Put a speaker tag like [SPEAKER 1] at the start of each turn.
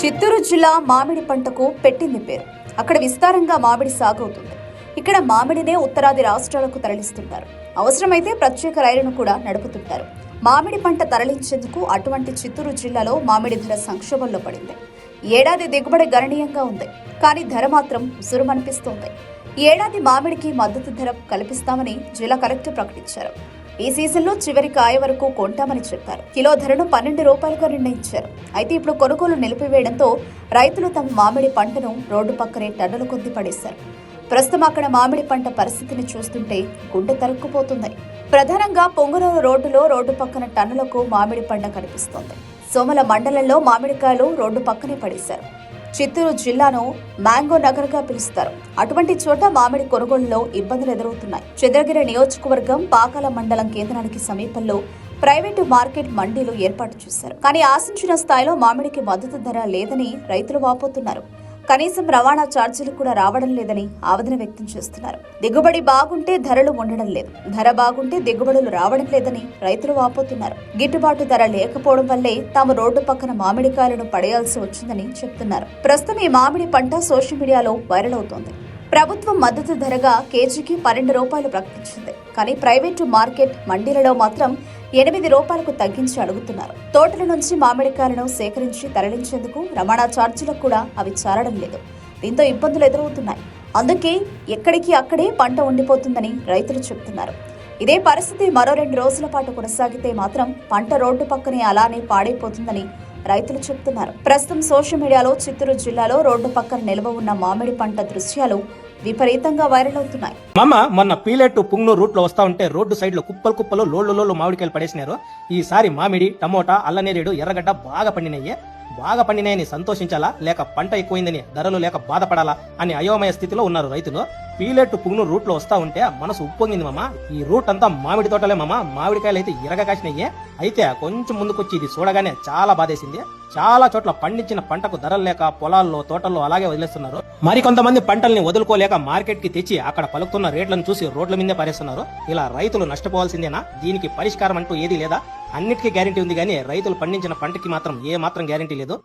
[SPEAKER 1] చిత్తూరు జిల్లా మామిడి పంటకు పెట్టింది పేరు. అక్కడ విస్తారంగా మామిడి సాగు అవుతుంది ఇక్కడ మామిడినే ఉత్తరాది రాష్ట్రాలకు తరలిస్తుంటారు అవసరమైతే ప్రత్యేక రైలును కూడా నడుపుతుంటారు. మామిడి పంట తరలించేందుకు అటువంటి చిత్తూరు జిల్లాలో మామిడి ధర సంక్షోభంలో పడింది. ఏడాది దిగుబడి గణనీయంగా ఉంది. కానీ ధర మాత్రం ఉసురుమనిపిస్తోంది. ఏడాది మామిడికి మద్దతు ధర కల్పిస్తామని జిల్లా కలెక్టర్ ప్రకటించారు. ఈ సీజన్లో చివరి కాయ వరకు కొంటామని చెప్పారు. కిలో ధరను పన్నెండు రూపాయలుగా నిర్ణయించారు. అయితే ఇప్పుడు కొనుగోలు నిలిపివేయడంతో రైతులు తమ మామిడి పంటను రోడ్డు పక్కనే టన్నుల కొద్ది పడేశారు. ప్రస్తుతం అక్కడ మామిడి పంట పరిస్థితిని చూస్తుంటే గుండె తరుక్కుపోతుంది. ప్రధానంగా పొంగనూరు రోడ్డులో రోడ్డు పక్కన టన్నులకు మామిడి పంట కనిపిస్తోంది. సోమల మండలంలో మామిడికాయలు రోడ్డు పక్కనే పడేశారు. చిత్తూరు జిల్లాను మ్యాంగో నగర్గా పిలుస్తారు. అటువంటి చోట మామిడి కొనుగోలులో ఇబ్బందులు ఎదురవుతున్నాయి. చంద్రగిరి నియోజకవర్గం పాకాల మండలం కేంద్రానికి సమీపంలో ప్రైవేటు మార్కెట్ మండీలు ఏర్పాటు చేశారు. కానీ ఆశించిన స్థాయిలో మామిడికి మద్దతు ధర లేదని రైతులు వాపోతున్నారు. కనీసం రవాణా ఛార్జీలు కూడా రావడం లేదని ఆవేదన వ్యక్తం చేస్తున్నారు. దిగుబడి బాగుంటే ధరలు ఉండడం లేదు. ధర బాగుంటే దిగుబడులు రావడం లేదని రైతులు వాపోతున్నారు. గిట్టుబాటు ధర లేకపోవడం వల్లే తాము రోడ్డు పక్కన మామిడికాయలను పడేయాల్సి వచ్చిందని చెప్తున్నారు. ప్రస్తుతం ఈ మామిడి పంట సోషల్ మీడియాలో వైరల్ అవుతోంది. ప్రభుత్వం మద్దతు ధరగా కేజీకి పన్నెండు రూపాయలు ప్రకటించింది. కానీ ప్రైవేటు మార్కెట్ మండీలలో మాత్రం ఎనిమిది రూపాయలకు తగ్గించి అడుగుతున్నారు. తోటల నుంచి మామిడికాయలను సేకరించి తరలించేందుకు రవాణా ఛార్జీలకు కూడా అవి చాలడం లేదు. దీంతో ఇబ్బందులు ఎదురవుతున్నాయి. అందుకే ఎక్కడికి అక్కడే పంట ఉండిపోతుందని రైతులు చెబుతున్నారు. ఇదే పరిస్థితి మరో రెండు రోజుల పాటు కొనసాగితే మాత్రం పంట రోడ్డు పక్కనే అలానే పాడైపోతుందని రైతులు చెప్తున్నారు ప్రస్తుతం సోషల్ మీడియాలో చిత్తూరు జిల్లాలో రోడ్డు పక్కన నిల్వ ఉన్న మామిడి పంట దృశ్యాలు విపరీతంగా వైరల్ అవుతున్నాయి.
[SPEAKER 2] మామ మొన్న పీలేటు పుంగనూరు రూట్లో వస్తా ఉంటే రోడ్డు సైడ్లో కుప్పలు కుప్పలు లోళ్ళు లోళ్ళు మామిడికాయలు పడేసినారు. ఈసారి మామిడి టమోటా అల్లనేరేడు ఎర్రగడ్డ బాగా పండినాయి. బాగా పండినాయని సంతోషించాలా? లేక పంట ఎక్కువైందని ధరలు లేక బాధపడాలా అని అయోమయ స్థితిలో ఉన్నారు రైతులు. పీలేటు పుంగనూరు రూట్లో వస్తా ఉంటే మనసు ఉప్పొంగింది మామ. ఈ రూట్ అంతా మామిడి తోటలే మామ. మామిడికాయలు అయితే ఇరగ కాసినాయి. అయితే కొంచెం ముందుకొచ్చి ఇది చూడగానే చాలా బాధేసింది. చాలా చోట్ల పండించిన పంటకు ధరలు లేక పొలాల్లో తోటల్లో అలాగే వదిలేస్తున్నారు. మరి కొంతమంది పంటల్ని వదులుకోలేక మార్కెట్కి తెచ్చి అక్కడ పలుకుతున్న రేట్లను చూసి రోడ్ల మీదే పారేస్తున్నారు. ఇలా రైతులు నష్టపోవాల్సిందేనా? దీనికి పరిష్కారం అంటూ ఏదీ లేదా? అన్నిటికీ గ్యారంటీ ఉంది కానీ రైతులు పండించిన పంటకి మాత్రం ఏ మాత్రం గ్యారెంటీ లేదు.